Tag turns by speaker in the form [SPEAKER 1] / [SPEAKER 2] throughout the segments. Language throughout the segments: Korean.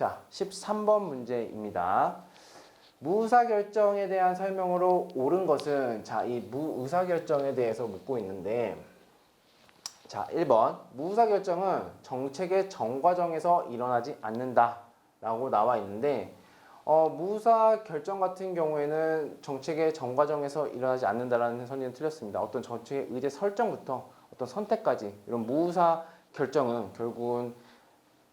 [SPEAKER 1] 자, 13번 문제입니다. 무의사결정에 대한 설명으로 옳은 것은 자, 이 무의사결정에 대해서 묻고 있는데 자, 1번 무의사결정은 정책의 정과정에서 일어나지 않는다 라고 나와 있는데 어, 무의사결정 같은 경우에는 정책의 정과정에서 일어나지 않는다라는 선의는 틀렸습니다. 어떤 정책의 의제 설정부터 어떤 선택까지 이런 무의사결정은 결국은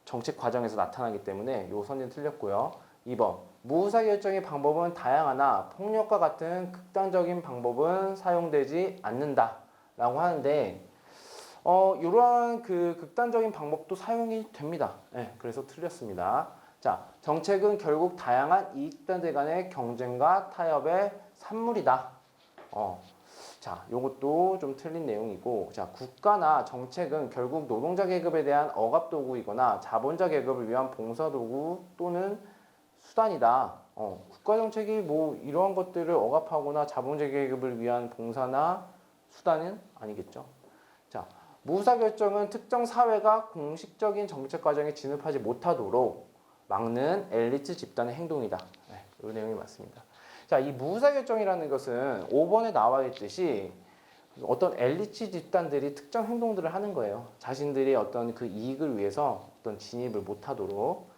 [SPEAKER 1] 정책 과정에서 나타나기 때문에 요 선의는 틀렸고요. 2번 무의사결정의 방법은 다양하나 폭력과 같은 극단적인 방법은 사용되지 않는다 라고 하는데 어, 이러한 그 극단적인 방법도 사용이 됩니다. 네, 그래서 틀렸습니다. 자, 정책은 결국 다양한 이익단들 간의 경쟁과 타협의 산물이다. 어, 자, 요것도 좀 틀린 내용이고, 자, 국가나 정책은 결국 노동자 계급에 대한 억압 도구이거나 자본자 계급을 위한 봉사 도구 또는 수단이다. 어, 국가 정책이 뭐 이러한 것들을 억압하거나 자본자 계급을 위한 봉사나 수단은 아니겠죠. 자, 무사 결정은 특정 사회가 공식적인 정책 과정에 진입하지 못하도록 막는 엘리트 집단의 행동이다. 네, 이 내용이 맞습니다. 자, 이 무사 결정이라는 것은 5번에 나와 있듯이 어떤 엘리트 집단들이 특정 행동들을 하는 거예요. 자신들이 어떤 그 이익을 위해서 어떤 진입을 못하도록.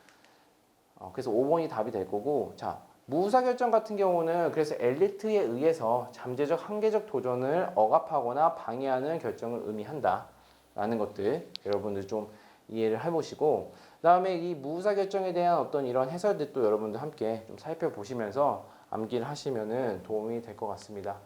[SPEAKER 1] 어, 그래서 5번이 답이 될 거고, 자, 무사 결정 같은 경우는 그래서 엘리트에 의해서 잠재적 한계적 도전을 억압하거나 방해하는 결정을 의미한다. 라는 것들 여러분들 좀 이해를 해보시고 그 다음에 이 무사 결정에 대한 어떤 이런 해설들도 여러분들 함께 좀 살펴보시면서 암기를 하시면은 도움이 될 것 같습니다.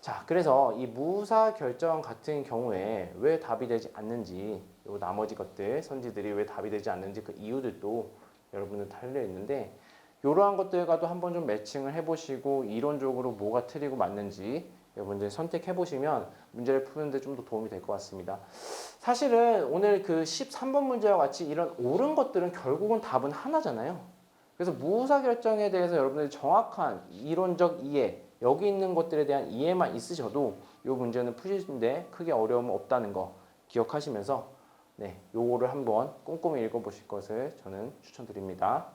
[SPEAKER 1] 자, 그래서 이 무사 결정 같은 경우에 왜 답이 되지 않는지, 요 나머지 것들 선지들이 왜 답이 되지 않는지 그 이유들도 여러분들 달려 있는데 이러한 것들과도 한번 좀 매칭을 해보시고 이론적으로 뭐가 틀리고 맞는지 여러분들 선택해 보시면 문제를 푸는데 좀 더 도움이 될 것 같습니다. 사실은 오늘 그 13번 문제와 같이 이런 옳은 것들은 결국은 답은 하나잖아요. 그래서 무사 결정에 대해서 여러분들이 정확한 이론적 이해, 여기 있는 것들에 대한 이해만 있으셔도 이 문제는 푸시는데 크게 어려움은 없다는 거 기억하시면서 네, 요거를 한번 꼼꼼히 읽어보실 것을 저는 추천드립니다.